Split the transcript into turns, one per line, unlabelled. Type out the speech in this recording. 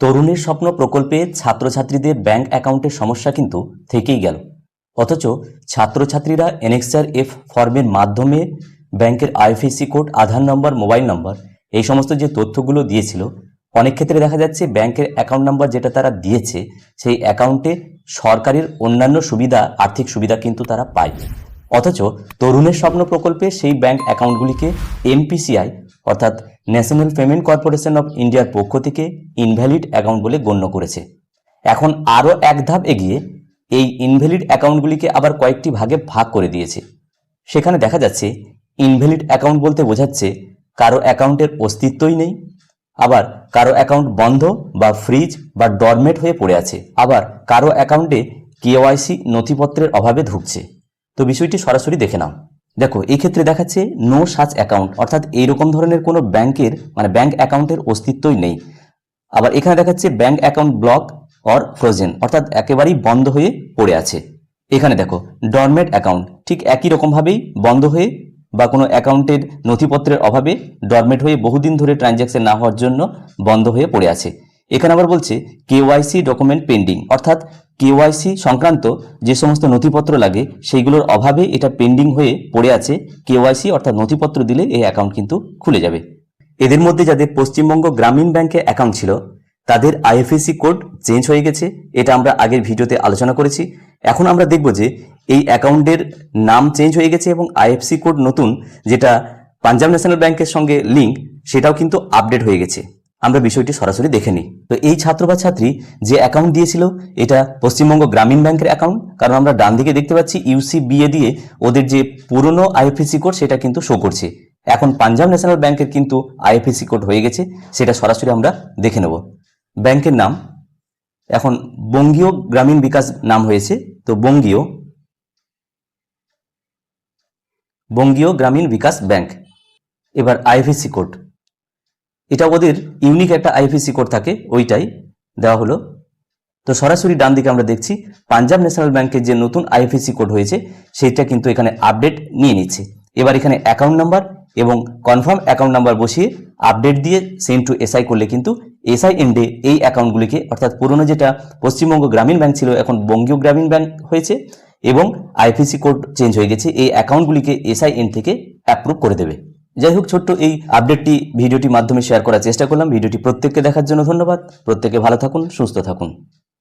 তরুণের স্বপ্ন প্রকল্পে ছাত্রছাত্রীদের ব্যাংক অ্যাকাউন্টের সমস্যা কিন্তু থেকেই গেল। অথচ ছাত্রছাত্রীরা এনএক্সআর এফ ফর্মের মাধ্যমে ব্যাংকের IFSC code, Aadhaar number, mobile number এই সমস্ত যে তথ্যগুলো দিয়েছিল, অনেক ক্ষেত্রে দেখা যাচ্ছে ব্যাংকের অ্যাকাউন্ট নাম্বার যেটা তারা দিয়েছে, সেই অ্যাকাউন্টে সরকারের অন্যান্য সুবিধা, আর্থিক সুবিধা কিন্তু তারা পায় অথচ তরুণের স্বপ্ন প্রকল্পে সেই ব্যাংক অ্যাকাউন্টগুলিকে এমপিসিআই অর্থাৎ ন্যাশনাল পেমেন্ট কর্পোরেশন অফ ইন্ডিয়ার পক্ষ থেকে ইনভ্যালিড অ্যাকাউন্ট বলে গণ্য করেছে। এখন আরও এক ধাপ এগিয়ে এই ইনভ্যালিড অ্যাকাউন্টগুলিকে আবার কয়েকটি ভাগে ভাগ করে দিয়েছে। সেখানে দেখা যাচ্ছে ইনভ্যালিড অ্যাকাউন্ট বলতে বোঝাচ্ছে কারও অ্যাকাউন্টের অস্তিত্বই নেই, আবার কারও অ্যাকাউন্ট বন্ধ বা ফ্রিজ বা ডরমেট হয়ে পড়ে আছে, আবার কারও অ্যাকাউন্টে কেওয়াইসি নথিপত্রের অভাবে ঢুকছে তো বিষয়টি সরাসরি দেখে নাও। দেখো এই ক্ষেত্রে দেখাচ্ছে নো সাচ অ্যাকাউন্ট অর্থাৎ এইরকম ধরনের কোনো ব্যাংকের মানে ব্যাংক অ্যাকাউন্টের অস্তিত্বই নেই। আবার এখানে দেখাচ্ছে bank account block or frozen অর্থাৎ একেবারেই বন্ধ হয়ে পড়ে আছে। এখানে দেখো ডরমেট অ্যাকাউন্ট ঠিক একই রকমভাবেই বন্ধ হয়ে বা কোনো অ্যাকাউন্টের নথিপত্রের অভাবে ডরমেট হয়ে বহুদিন ধরে ট্রানজ্যাকশন না হওয়ার জন্য বন্ধ হয়ে পড়ে আছে। এখানে আবার বলছে কেওয়াইসি ডকুমেন্ট পেন্ডিং অর্থাৎ কেওয়াইসি সংক্রান্ত যে সমস্ত নথিপত্র লাগে সেইগুলোর অভাবে এটা পেন্ডিং হয়ে পড়ে আছে কেওয়াইসি অর্থাৎ নথিপত্র দিলে এই অ্যাকাউন্ট কিন্তু খুলে যাবে। এদের মধ্যে যাদের পশ্চিমবঙ্গ গ্রামীণ ব্যাংকে অ্যাকাউন্ট ছিল, তাদের আইএফএসি কোড চেঞ্জ হয়ে গেছে, এটা আমরা আগের ভিডিওতে আলোচনা করেছি। এখন আমরা দেখব যে এই অ্যাকাউন্টের নাম চেঞ্জ হয়ে গেছে এবং আইএফসি কোড নতুন, যেটা পাঞ্জাব ন্যাশনাল ব্যাংকের সঙ্গে লিঙ্ক সেটাও কিন্তু আপডেট হয়ে গেছে। আমরা বিষয়টি সরাসরি দেখে নিই। তো এই ছাত্র বা ছাত্রী যে অ্যাকাউন্ট দিয়েছিল, এটা পশ্চিমবঙ্গ গ্রামীণ ব্যাংকের অ্যাকাউন্ট কারণ আমরা ডান দিকে দেখতে পাচ্ছি ইউসি বিএ দিয়ে ওদের যে পুরনো আইএফএসি কোড সেটা কিন্তু শো করছে। এখন পাঞ্জাব ন্যাশনাল ব্যাংকের কিন্তু আইএফএসি কোড হয়ে গেছে, সেটা সরাসরি আমরা দেখে নেব। ব্যাংকের নাম, এখন বঙ্গীয় গ্রামীণ বিকাশ নাম হয়েছে, তো বঙ্গীয় বঙ্গীয় গ্রামীণ বিকাশ ব্যাংক। এবার আইএফএসি কোড এটা ওদের ইউনিক একটা আইএফএসি কোড থাকে, ওইটাই দেওয়া হলো। তো সরাসরি ডান দিকে আমরা দেখছি, পাঞ্জাব ন্যাশনাল ব্যাংকের যে নতুন আইএফএসি কোড হয়েছে সেটা কিন্তু এখানে আপডেট নিয়ে নিচ্ছে। এবার এখানে অ্যাকাউন্ট নাম্বার এবং কনফার্ম অ্যাকাউন্ট নাম্বার বসিয়ে আপডেট দিয়ে সেন্ড টু এসআই করলে কিন্তু এসআই এন্ডে এই অ্যাকাউন্টগুলিকে অর্থাৎ পুরনো যেটা পশ্চিমবঙ্গ গ্রামীণ ব্যাংক ছিল, এখন বঙ্গীয় গ্রামীণ ব্যাংক হয়েছে এবং আইপিসি কোড চেঞ্জ হয়ে গেছে, এই অ্যাকাউন্টগুলিকে এসআই এন থেকে অ্যাপ্রুভ করে দেবে। যাই হোক ছোট্ট এই আপডেটটি ভিডিওটি মাধ্যমে শেয়ার করার চেষ্টা করলাম। ভিডিওটি প্রত্যেককে দেখার জন্য ধন্যবাদ। প্রত্যেকে ভালো থাকুন, সুস্থ থাকুন।